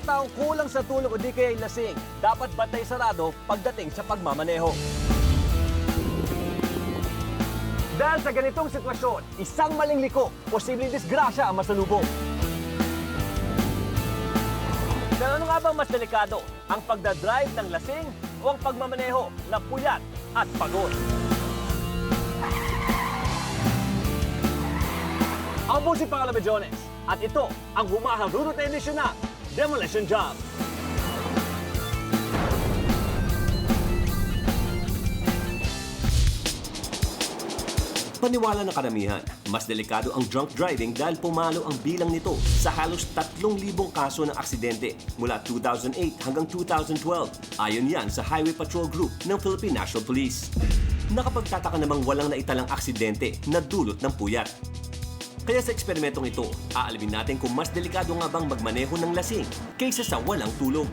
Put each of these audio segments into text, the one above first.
mga taong kulang sa tulog o di kaya lasing, dapat bantay sarado pagdating sa pagmamaneho. Dahil sa ganitong sitwasyon, isang maling liko, posibleng disgrasya ang masalubong. Pero ano nga bang mas delikado? Ang pagdadrive ng lasing o ang pagmamaneho na puyat at pagod? Ang po si Paolo Bejones at ito ang humaharurot na edisyon na Demolition Job. Paniwala ng karamihan, mas delikado ang drunk driving dahil pumalo ang bilang nito sa halos 3,000 kaso ng aksidente mula 2008 hanggang 2012. Ayon yan sa Highway Patrol Group ng Philippine National Police. Nakapagtataka namang walang naitalang aksidente na dulot ng puyat. Kaya sa eksperimentong ito, aalamin natin kung mas delikado nga bang magmaneho ng lasing kaysa sa walang tulog.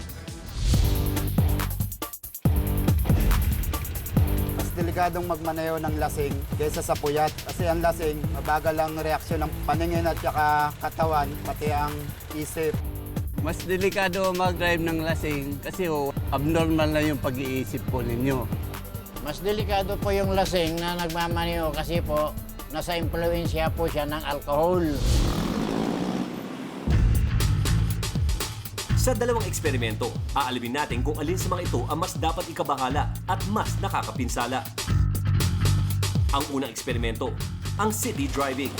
Mas delikadong magmaneho ng lasing kaysa sa puyat. Kasi ang lasing, mabagal ang reaksyon ng paningin at saka katawan, pati ang isip. Mas delikado mag-drive ng lasing kasi oh, abnormal na yung pag-iisip po ninyo. Mas delikado po yung lasing na nagmamaniho kasi po nasa impluensya po siya ng alcohol. Sa dalawang eksperimento, aalamin natin kung alin sa mga ito ang mas dapat ikabahala at mas nakakapinsala. Ang unang eksperimento, ang city driving.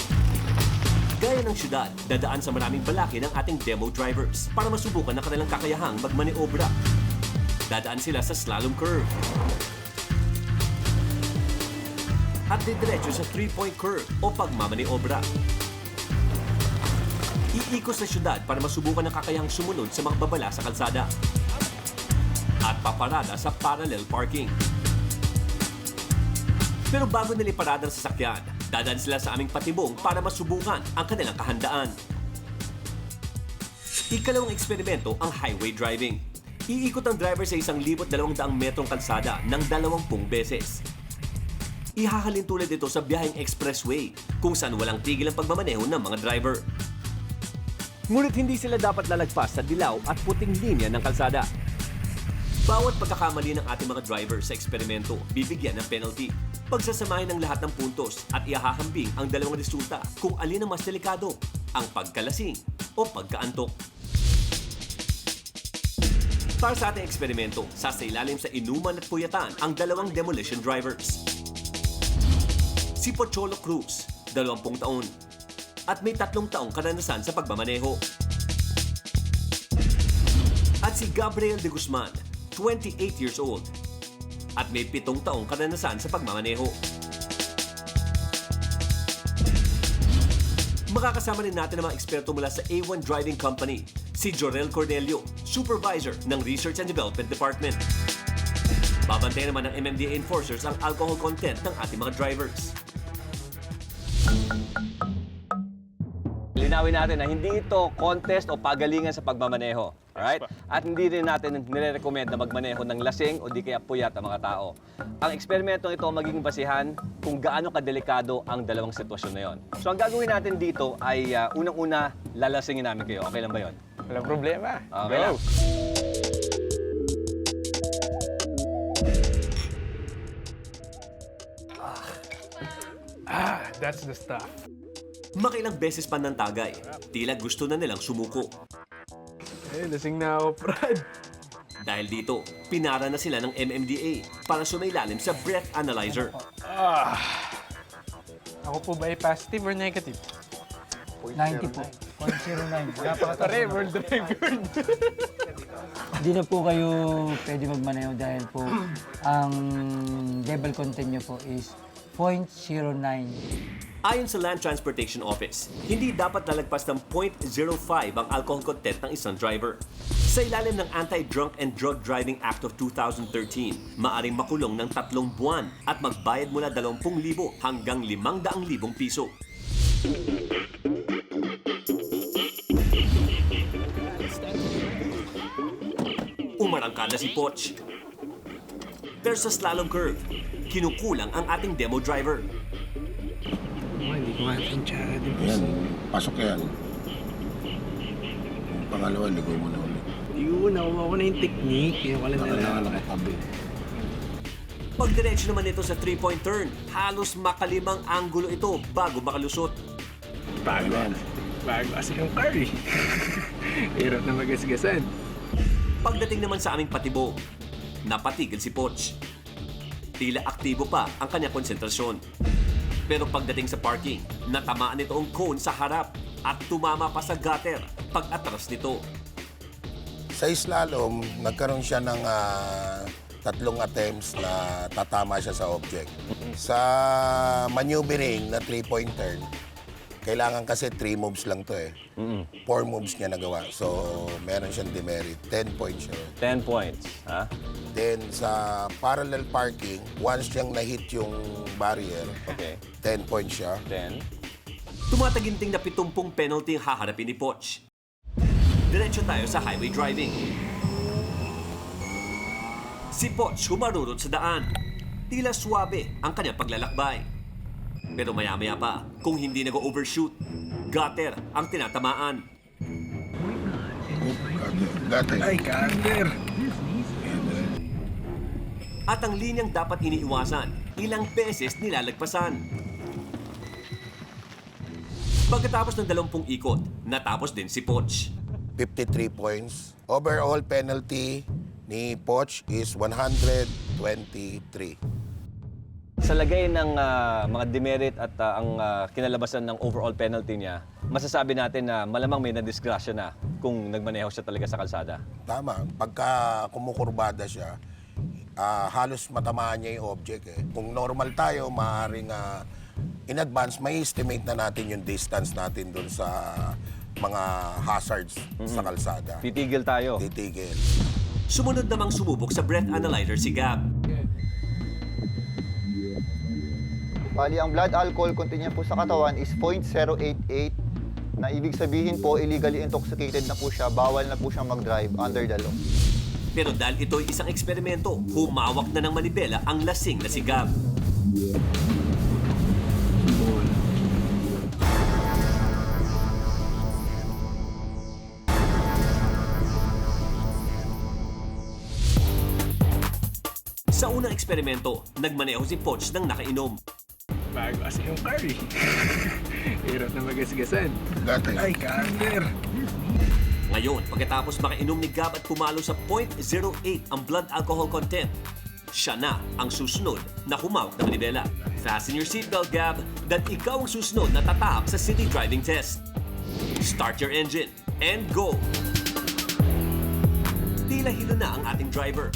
Gaya ng syudad, dadaan sa maraming balaki ng ating demo drivers para masubukan ang kanilang kakayahang magmaniobra. Dadaan sila sa slalom curve. At didiretso sa three-point curve o pagmamaniobra. Iikot sa syudad para masubukan ang kakayahang sumunod sa mga babala sa kalsada. At paparada sa parallel parking. Pero bago nila iparada ang sasakyan, dadaan sila sa aming patibong para masubukan ang kanilang kahandaan. Ikalawang eksperimento ang highway driving. Iikot ang driver sa isang libot dalawang daang metrong kalsada ng dalawampung beses. Ihahalin tulad ito sa biyaheng expressway kung saan walang tigil ang pagmamaneho ng mga driver. Ngunit hindi sila dapat lalagpas sa dilaw at puting linya ng kalsada. Bawat pagkakamali ng ating mga driver sa eksperimento, bibigyan ng penalty. Pagsasamahin ng lahat ng puntos at ihahambing ang dalawang resulta kung alin ang mas delikado, ang pagkalasing o pagkaantok. Para sa ating eksperimento, sasailalim sa inuman at puyatan ang dalawang demolition drivers. Si Pocholo Cruz, 20 taon, at may tatlong taong karanasan sa pagmamaneho. At si Gabriel de Guzman, 28 years old, at may pitong taong karanasan sa pagmamaneho. Makakasama rin natin ang mga eksperto mula sa A1 Driving Company, si Jorel Cornelio, Supervisor ng Research and Development Department. Babantayan naman ng MMDA enforcers ang alcohol content ng ating mga drivers. Linawin natin na hindi ito contest o pagalingan sa pagmamaneho. Alright? At hindi rin natin nire-recommend na magmaneho ng lasing o di kaya puyat ang mga tao. Ang eksperimentong ito magiging basihan kung gaano kadelikado ang dalawang sitwasyon na yon. So ang gagawin natin dito ay ah, unang-una lalasingin namin kayo. Okay lang ba yon? Walang problema. Okay Go. lang. That's the stuff. Makilang beses pa ng tagay. Tila gusto na nilang sumuko. Eh, lasing na ako, Brad. Dahil dito, pinara na sila ng MMDA para sumailalim sa breath analyzer. Ako po ba ay positive or negative? 90 po. 0.09. Napakataas. Pare, world record. Hindi na po kayo pwede magmaneho dahil po ang level content nyo po is 0.09. Ayon sa Land Transportation Office, hindi dapat lalagpas ng 0.05 ang alcohol content ng isang driver. Sa ilalim ng Anti-Drunk and Drug Driving Act of 2013, maaring makulong ng tatlong buwan at magbayad mula 20,000 hanggang 500,000 piso. Umarangkada si Poch. Pero sa slalom curve, kinukulang ang ating demo driver. Hindi ko nga Yan, pasok yan. Pangalawa, ligoy mo na ulit. nakuha ko na yung technique. Yung ko lang nalaman. Pagdiretso naman ito sa three-point turn, halos makalimang anggulo ito bago makalusot. Bago. Bago kasi yung car eh. Hirap na magasgasan. Pagdating naman sa aming patibong, napatigil si Poch. Tila aktibo pa ang kanyang konsentrasyon. Pero pagdating sa parking, natamaan nito ang cone sa harap at tumama pa sa gutter pag atras nito. Sa slalom, nagkaroon siya ng ah, tatlong attempts na tatama siya sa object. Sa maneuvering na three-point turn, kailangan kasi three moves lang to eh. Four moves niya nagawa. So, meron siyang demerit. 10 points siya. 10 points. Ha? Then, sa parallel parking, once niyang na-hit yung barrier, Okay. 10 points siya. 10. Tumataginting na 70 penalty ang haharapin ni Poch. Diretso tayo sa highway driving. Si Poch humarurot sa daan. Tila suwabe ang kanyang paglalakbay. Pero maya-maya pa, kung hindi nag-overshoot, gutter ang tinatamaan. Ay, kander. At ang linyang dapat iniiwasan, ilang beses nilalagpasan. Pagkatapos ng 20 ikot, natapos din si Poch. 53 points. Overall penalty ni Poch is 123. Sa lagay ng ah, mga demerit at ah, ang ah, kinalabasan ng overall penalty niya, masasabi natin na malamang may nadisgrasya na kung nagmaneho siya talaga sa kalsada. Tama. Pagka kumukurbada siya, ah, halos matamaan niya yung object eh. Kung normal tayo, maaaring ah, in advance, may estimate na natin yung distance natin dun sa mga hazards sa kalsada. Titigil tayo. Titigil. Sumunod namang sumubok sa breath analyzer si Gab. Bali, ang blood alcohol content niya po sa katawan is 0.088 na ibig sabihin po illegally intoxicated na po siya, bawal na po siyang mag-drive under the law. Pero dahil ito'y isang eksperimento, humawak na ng manibela ang lasing na si Gab. Sa unang eksperimento, nagmaneho si Poch ng nakainom. Bago kasi yung car eh. Hirap na magasgasan. Ay, kander. Ngayon, pagkatapos makainom ni Gab at pumalo sa 0.08 ang blood alcohol content, siya na ang susunod na humawak ng manibela. Fasten your seatbelt, Gab, that ikaw ang susunod na tatahak sa city driving test. Start your engine and go! Tila hilo na ang ating driver.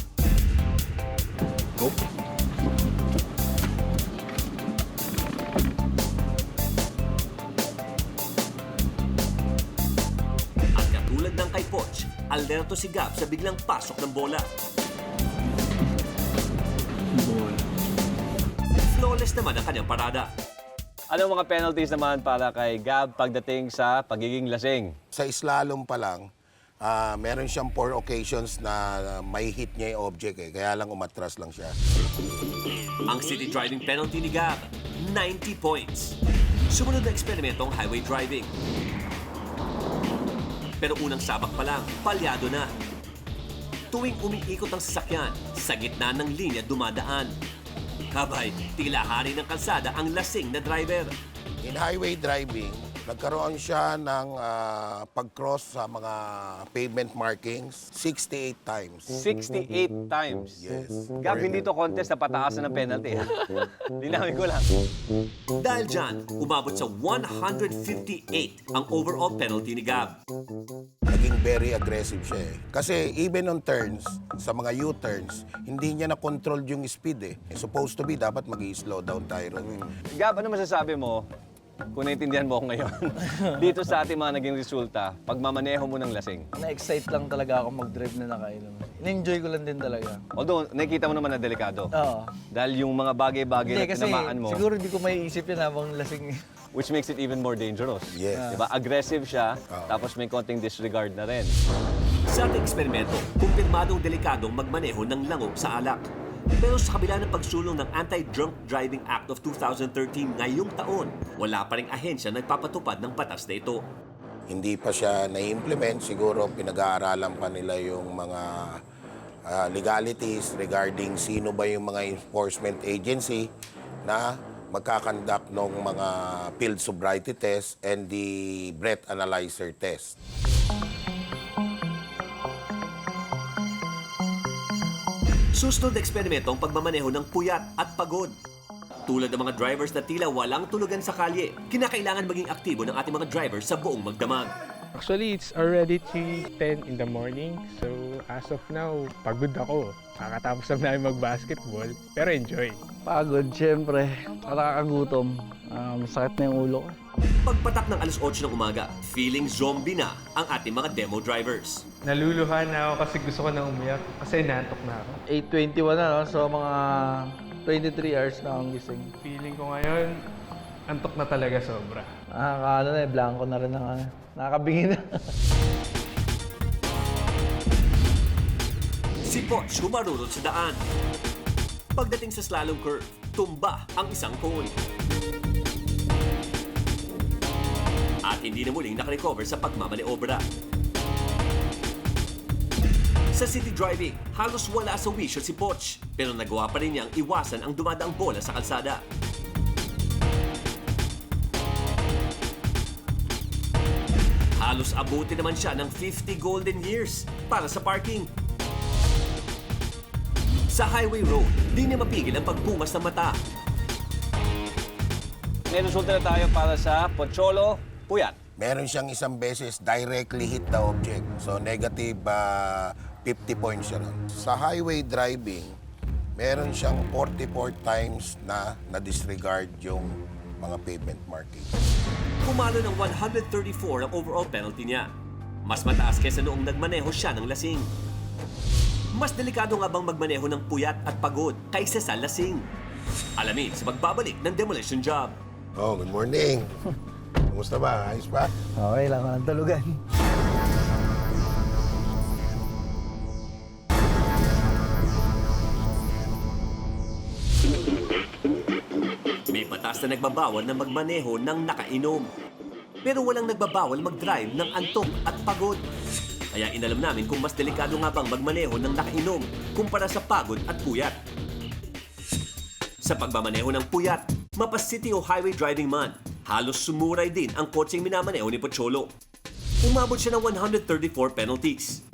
At alerto si Gab sa biglang pasok ng bola. Flawless naman ang kanyang parada. Ano mga penalties naman para kay Gab pagdating sa pagiging lasing? Sa slalom pa lang, ah, meron siyang four occasions na may hit niya yung object eh. Kaya lang umatras lang siya. Ang city driving penalty ni Gab, 90 points. Sumunod na eksperimento ang highway driving. Pero unang sabak pa lang, palyado na. Tuwing umiikot ang sasakyan, sa gitna ng linya dumadaan. Kabay, tila hari ng kalsada ang lasing na driver. In highway driving, nagkaroon siya ng ah, pag-cross sa mga pavement markings 68 times. 68 times. Yes. Gab, hindi to contest na pataasan ng penalty. Linawin ko lang. Dahil dyan, umabot sa 158 ang overall penalty ni Gab. Naging very aggressive siya eh. Kasi even on turns, sa mga U-turns, hindi niya na-control yung speed eh. Supposed to be, dapat mag slow down tayo. Gab, ano masasabi mo kung naintindihan mo ako ngayon? Dito sa ating mga naging resulta, pagmamaneho mo ng lasing. Na-excite lang talaga ako mag-drive na nakainom. In-enjoy ko lang din talaga. Although, nakikita mo naman na delikado. Oo. Dahil yung mga bagay-bagay Hindi na kasi tinamaan mo, siguro hindi ko maiisip yun habang lasing. which makes it even more dangerous. Yes. Diba? Aggressive siya, tapos may konting disregard na rin. Sa ating eksperimento, kumpirmadong delikadong magmaneho ng langok sa alak. Pero sa kabila ng pagsulong ng Anti-Drunk Driving Act of 2013 ngayong taon, wala pa ring ahensya nagpapatupad ng batas na ito. hindi pa siya na-implement. Siguro pinag-aaralan pa nila yung mga ah, legalities regarding sino ba yung mga enforcement agency na magkakandak ng mga field sobriety test and the breath analyzer test. Susunod na eksperimento ang pagmamaneho ng puyat at pagod. Tulad ng mga drivers na tila walang tulugan sa kalye, kinakailangan maging aktibo ng ating mga drivers sa buong magdamag. Actually, it's already 3.10 in the morning. So, as of now, pagod ako. Kakatapos lang namin mag-basketball, pero enjoy. Pagod, syempre. Nakakagutom. Um, sakit na yung ulo ko. Pagpatak ng alas 8 ng umaga, feeling zombie na ang ating mga demo drivers. Naluluhan na ako kasi gusto ko na umiyak kasi nantok na ako. 8.21 na, no? So, mga 23 hours na akong gising. Feeling ko ngayon, antok na talaga sobra. Nakaka, ano na eh, blanco na rin ang ano. Nakakabingin na. Si Potch humarurot sa daan. Pagdating sa slalom curve, tumba ang isang cone. Hindi na muling nakarecover sa pagmamaniobra. Sa city driving, halos wala sa wisyo si Potch, pero nagawa pa rin niyang iwasan ang dumadaang bola sa kalsada. Halos abuti naman siya ng 50 golden years para sa parking. Sa highway road, di niya mapigil ang pagpumas ng mata. May resulta na tayo para sa Pocholo Puyat. Meron siyang isang beses directly hit the object. So negative ah, 50 points siya ron. Sa highway driving, meron siyang 44 times na na-disregard yung mga pavement marking. Pumalo ng 134 ang overall penalty niya. Mas mataas kaysa noong nagmaneho siya ng lasing. Mas delikado nga bang magmaneho ng puyat at pagod kaysa sa lasing? Alamin sa pagbabalik ng demolition job. Oh, good morning. Kumusta ba? Ayos ba? Okay lang, walang tulugan. May batas na nagbabawal na magmaneho ng nakainom. Pero walang nagbabawal mag-drive ng antok at pagod. Kaya inalam namin kung mas delikado nga bang magmaneho ng nakainom kumpara sa pagod at puyat. Sa pagmamaneho ng puyat, mapas city o highway driving man, halos sumuray din ang kotseng minamaneho ni Pocholo. Umabot siya ng 134 penalties.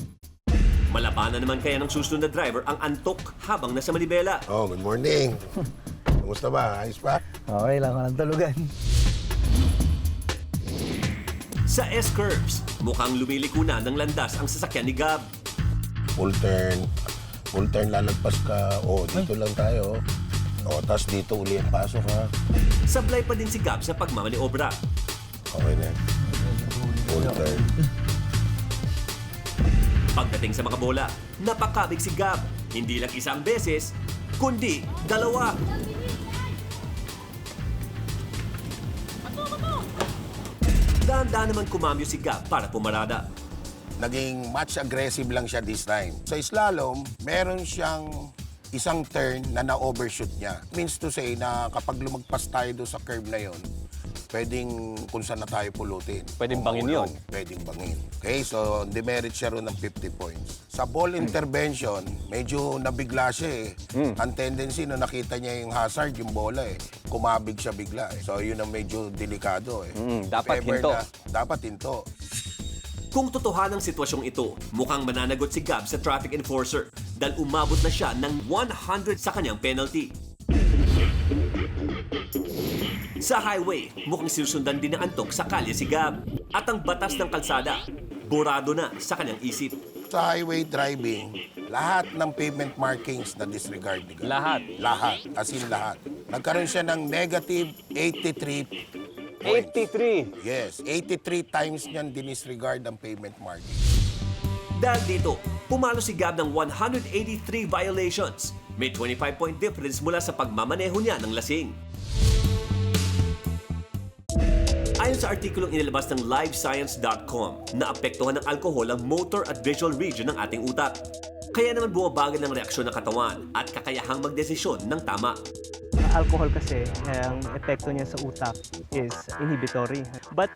Malabanan naman kaya ng susunod na driver ang antok habang nasa Manibela. Oh, good morning. Kumusta ba? Ayos ba? Okay lang, walang tulugan. Sa S-curves, mukhang lumiliko na ng landas ang sasakyan ni Gab. Full turn. Full turn lalagpas ka. Oh, dito lang tayo. Oh, tapos dito uli ang pasok ha. Sablay pa din si Gab sa pagmamaniobra. Okay na. Full turn. Pagdating sa mga bola, napakabig si Gab. Hindi lang isang beses, kundi dalawa. Dahan-dahan naman kumambyo si Gab para pumarada. Naging match aggressive lang siya this time. Sa slalom, meron siyang isang turn na na-overshoot niya. Means to say na kapag lumagpas tayo doon sa curve na yon, pwedeng kung saan na tayo pulutin. Pwedeng bangin yun. Pwedeng bangin. Okay, so demerit siya ron ng 50 points. Sa ball intervention, medyo nabigla siya eh. Ang tendency na nakita niya yung hazard, yung bola eh. Kumabig siya bigla eh. So yun ang medyo delikado eh. Mm, If dapat ever hinto. na- dapat hinto. Kung totohanan ang sitwasyong ito, mukhang mananagot si Gab sa traffic enforcer dahil umabot na siya ng 100 sa kanyang penalty. Sa highway, mukhang sinusundan din ng antok sa kalye si Gab. At ang batas ng kalsada, burado na sa kanyang isip. Sa highway driving, lahat ng pavement markings na disregard ni Gab. Lahat. Lahat. As in lahat. Nagkaroon siya ng negative 83 points. 83. Yes, 83 times niyan dinisregard ang pavement marking. Dahil dito, pumalo si Gab ng 183 violations. May 25-point difference mula sa pagmamaneho niya ng lasing. Ayon sa artikulong inilabas ng livescience.com, naapektuhan ng alkohol ang motor at visual region ng ating utak. Kaya naman bumabagal ng reaksyon ng katawan at kakayahang magdesisyon ng tama. alcohol kasi, ang epekto niya sa utak is inhibitory. But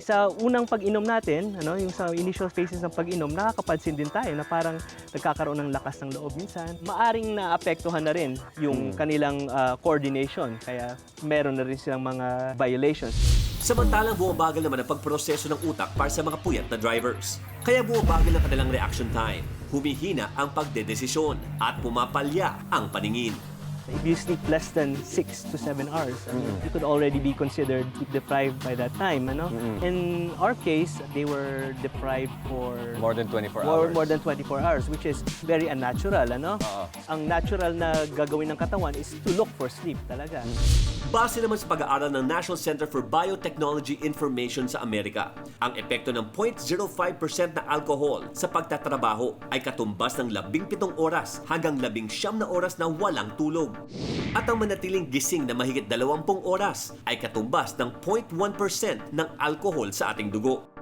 Sa unang pag-inom natin, ano, yung sa initial phases ng pag-inom, nakakapansin din tayo na parang nagkakaroon ng lakas ng loob minsan. Maaring naapektuhan na rin yung kanilang ah, coordination, kaya meron na rin silang mga violations. Samantalang bumabagal naman ang pagproseso ng utak para sa mga puyat na drivers. Kaya bumabagal ang kanilang reaction time, humihina ang pagdedesisyon at pumapalya ang paningin. If you sleep less than 6 to 7 hours, I mean, you could already be considered sleep deprived by that time. Ano? In our case, they were deprived for More than 24 more, hours. more than 24 hours, which is very unnatural. Ano? Oo. Ang natural na gagawin ng katawan is to look for sleep talaga. Base naman sa pag-aaral ng National Center for Biotechnology Information sa Amerika, ang epekto ng 0.05% na alcohol sa pagtatrabaho ay katumbas ng 17 oras hanggang 19 na oras na walang tulog. At ang manatiling gising na mahigit 20 oras ay katumbas ng 0.1% ng alcohol sa ating dugo.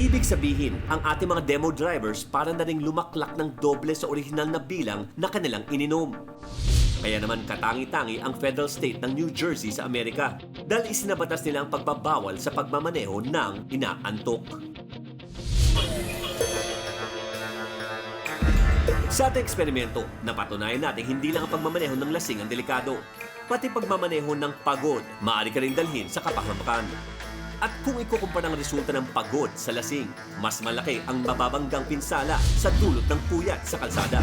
Ibig sabihin, ang ating mga demo drivers para na ring lumaklak ng doble sa orihinal na bilang na kanilang ininom. Kaya naman katangi-tangi ang federal state ng New Jersey sa Amerika dahil isinabatas nila ang pagbabawal sa pagmamaneho ng inaantok. Sa ating eksperimento, napatunayan natin hindi lang ang pagmamaneho ng lasing ang delikado. Pati pagmamaneho ng pagod, maaari ka rin dalhin sa kapahamakan. At kung ikukumpara ng resulta ng pagod sa lasing, mas malaki ang mababanggang pinsala sa dulot ng puyat sa kalsada.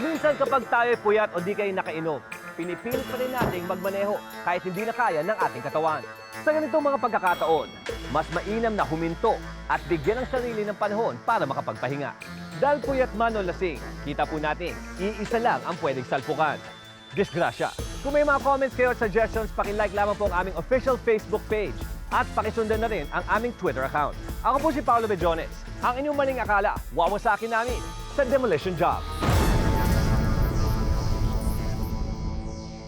Minsan kapag tayo puyat o di kayo nakainom, pinipilit pa rin nating magmaneho kahit hindi na kaya ng ating katawan. Sa ganitong mga pagkakataon, mas mainam na huminto at bigyan ng sarili ng panahon para makapagpahinga. Dahil puyat man o lasing, kita po natin, iisa lang ang pwedeng salpukan. Disgrasya. Kung may mga comments kayo at suggestions, pakilike lamang po ang aming official Facebook page at pakisundan na rin ang aming Twitter account. Ako po si Paolo Bejones, ang inyong maling akala, wawasakin namin sa Demolition Job.